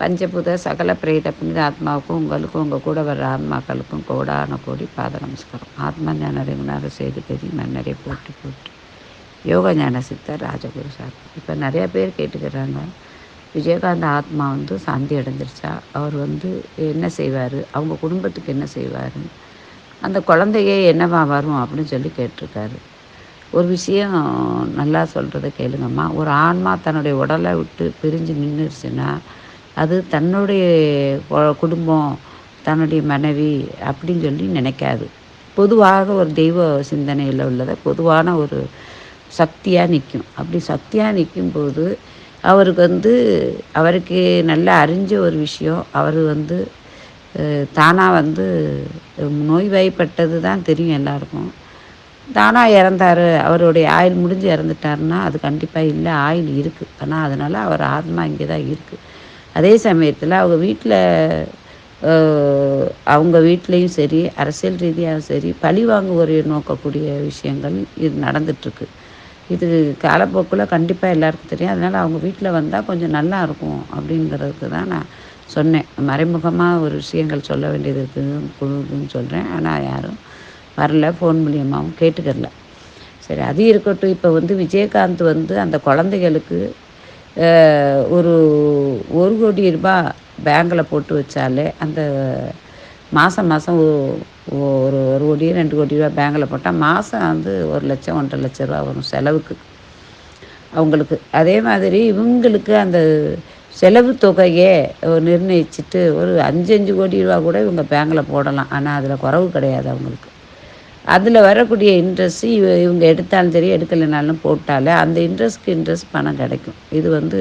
பஞ்சபூத சகல பிரேத புனித ஆத்மாவுக்கும் உங்களுக்கும் உங்கள் கூட வர்ற ஆத்மாக்களுக்கும் கோடான கோடி பாத நமஸ்காரம். ஆத்மா ஞான ரகுநாத சேதுபதி மன்னரே போட்டு போட்டு யோக ஞான சித்தர் ராஜகுரு சார். இப்போ நிறையா பேர் கேட்டுக்கிறாங்க விஜயகாந்த் ஆத்மா வந்து சாந்தி அடைஞ்சிருச்சா? அவர் வந்து என்ன செய்வார்? அவங்க குடும்பத்துக்கு என்ன செய்வார்? அந்த குழந்தையே என்னவா வரும் அப்படின்னு சொல்லி கேட்டிருக்காரு. ஒரு விஷயம் நல்லா சொல்கிறத கேளுங்கம்மா. ஒரு ஆன்மா தன்னுடைய உடலை விட்டு பிரிஞ்சு நின்றுருச்சுன்னா அது தன்னுடைய குடும்பம் தன்னுடைய மனைவி அப்படின்னு சொல்லி நினைக்காது. பொதுவாக ஒரு தெய்வ சிந்தனையில் உள்ளதை பொதுவான ஒரு சக்தியாக நிற்கும் அப்படி சக்தியாக நிற்கும்போது அவருக்கு வந்து அவருக்கு நல்லா அறிஞ்ச ஒரு விஷயம் அவர் வந்து தானாக வந்து நோய்வாய்ப்பட்டது தான் தெரியும் எல்லாருக்கும். தானாக இறந்தார் அவருடைய ஆயுள் முடிஞ்சு இறந்துட்டாருன்னா அது கண்டிப்பாக இல்லை ஆயில் இருக்குது ஆனால் அதனால் அவர் ஆத்மா இங்கே தான் இருக்குது அதே சமயத்தில் அவங்க வீட்டில் அவங்க வீட்லேயும் சரி அரசியல் ரீதியாகவும் சரி பழி வாங்குவோரை நோக்கக்கூடிய விஷயங்கள் இது நடந்துட்டுருக்கு. இது காலப்போக்கில் கண்டிப்பாக எல்லாருக்கும் தெரியும். அதனால் அவங்க வீட்டில் வந்தால் கொஞ்சம் நல்லா இருக்கும் அப்படிங்கிறதுக்கு தான் நான் சொன்னேன். மறைமுகமாக ஒரு விஷயங்கள் சொல்ல வேண்டியது இருக்குதுன்னு சொல்கிறேன் ஆனால் யாரும் வரல ஃபோன் மூலியமாகவும் கேட்டுக்கறல. சரி அது இருக்கட்டும். இப்போ வந்து விஜயகாந்த் வந்து அந்த குழந்தைகளுக்கு ஒரு ஒரு கோடி ரூபாய் பேங்கில் போட்டு வச்சாலே அந்த மாதம் மாதம் ஒரு ஒரு கோடி ரெண்டு கோடி ரூபா பேங்கில் போட்டால் மாதம் வந்து ஒரு லட்சம் ஒன்றரை லட்ச ரூபா வரும் செலவுக்கு. அவங்களுக்கு. அதே மாதிரி இவங்களுக்கு அந்த செலவு தொகையை நிர்ணயிச்சுட்டு ஒரு அஞ்சு அஞ்சு கோடி ரூபா கூட இவங்க பேங்கில் போடலாம். ஆனால் அதில் குறவு கிடையாது அவங்களுக்கு. அதில் வரக்கூடிய இன்ட்ரெஸ்ட் இவ இவங்க எடுத்தாலும் சரி எடுக்கலைனாலும் போட்டாலே அந்த இன்ட்ரெஸ்ட்க்கு இன்ட்ரெஸ்ட் பணம் கிடைக்கும். இது வந்து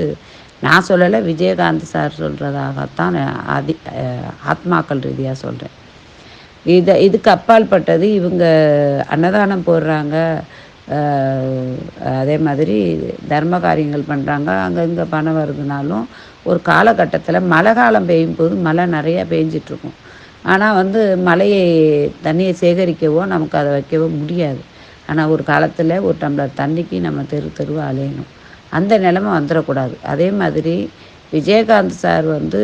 நான் சொல்லலை விஜயகாந்த் சார் சொல்கிறதாகத்தான் நான் அதி ஆத்மாக்கள் ரீதியாக சொல்கிறேன் இதை இதுக்கு அப்பாற்பட்டது இவங்க அன்னதானம் போடுறாங்க அதே மாதிரி தர்ம காரியங்கள் பண்ணுறாங்க அங்கங்கே பணம் வருதுனாலும் ஒரு காலகட்டத்தில் மழை காலம் பெய்யும் போது மழை நிறையா பெஞ்சிட்ருக்கும் ஆனால் வந்து மழையை தண்ணியை சேகரிக்கவோ நமக்கு அதை வைக்கவோ முடியாது. ஆனால் ஒரு காலத்தில் ஒரு டம்ளர் தண்ணிக்கு நம்ம தெரு தெருவாக அலையணும். அந்த நிலமை வந்துடக்கூடாது அதே மாதிரி விஜயகாந்த் சார் வந்து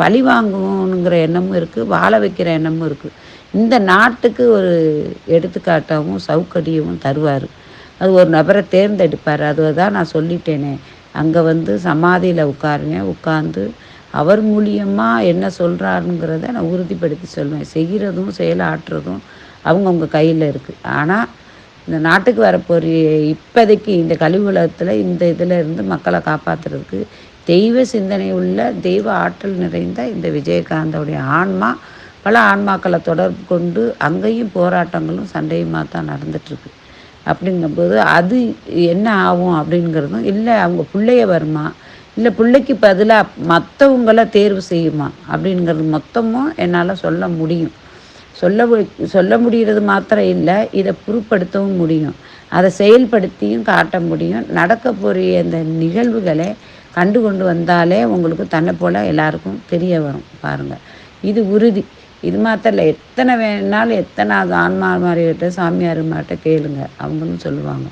பழி வாங்கணுங்கிற எண்ணமும் இருக்குது வாழ வைக்கிற எண்ணமும் இருக்குது இந்த நாட்டுக்கு ஒரு எடுத்துக்காட்டாகவும் சவுக்கடியவும் தருவார். அது ஒரு நபரை தேர்ந்தெடுப்பார். அதுதான் நான் சொல்லிட்டேனே. அங்கே வந்து சமாதியில் உட்காருங்க உட்காந்து அவர் மூலியமாக என்ன சொல்கிறாருங்கிறத நான் உறுதிப்படுத்தி சொல்லுவேன் செய்கிறதும் செயலாற்றுறதும் அவங்கவுங்க கையில் இருக்குது ஆனால் இந்த நாட்டுக்கு வரப்போகிற இப்போதைக்கு இந்த கழிவு உலகத்தில் இந்த இதில் இருந்து மக்களை காப்பாற்றுறதுக்கு தெய்வ சிந்தனை உள்ள தெய்வ ஆற்றல் நிறைந்த இந்த விஜயகாந்தோடைய ஆன்மா பல ஆன்மாக்களை தொடர்பு கொண்டு அங்கேயும் போராட்டங்களும் சண்டையுமா தான் நடந்துட்டுருக்கு. அப்படிங்கும்போது அது என்ன ஆகும் அப்படிங்கிறதும் இல்லை அவங்க பிள்ளைய வருமா இல்லை பிள்ளைக்கு பதிலாக மற்றவங்கள தேர்வு செய்யுமா? அப்படிங்கிறது மொத்தமும் என்னால் சொல்ல முடியும். சொல்ல மு- சொல்ல முடிகிறது மாத்திரம் இல்லை இதை புறப்படுத்தவும் முடியும். அதை செயல்படுத்தியும் காட்ட முடியும். நடக்க போகிற இந்த நிகழ்வுகளை கண்டு கொண்டு வந்தாலே உங்களுக்கு தன்னை போல் எல்லாருக்கும் தெரிய வரும் பாருங்கள் இது உறுதி. இது மாத்திரம் இல்லை எத்தனை வேணாலும் எத்தனை ஆன்மார்மார்கிட்ட சாமியார்மார்கிட்ட கேளுங்க. அவங்களும் சொல்லுவாங்க.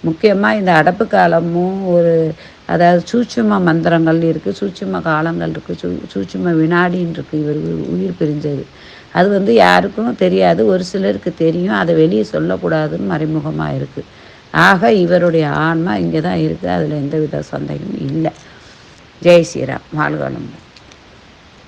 முக்கியமாக இந்த அடப்பு காலமும் ஒரு அதாவது சூட்சும மந்திரங்கள் இருக்குது சூட்சும காலங்கள் இருக்குது சூ சூட்சும வினாடின்னு இருக்குது இவர் உயிர் பிரிஞ்சது. அது வந்து யாருக்கும் தெரியாது ஒரு சிலருக்கு தெரியும் அதை வெளியே சொல்லக்கூடாதுன்னு மறைமுகமாக இருக்குது ஆக இவருடைய ஆன்மா இங்கே தான் இருக்குது அதில் எந்தவித சந்தேகமும் இல்லை. ஜெய் ஸ்ரீராம் வாழ்க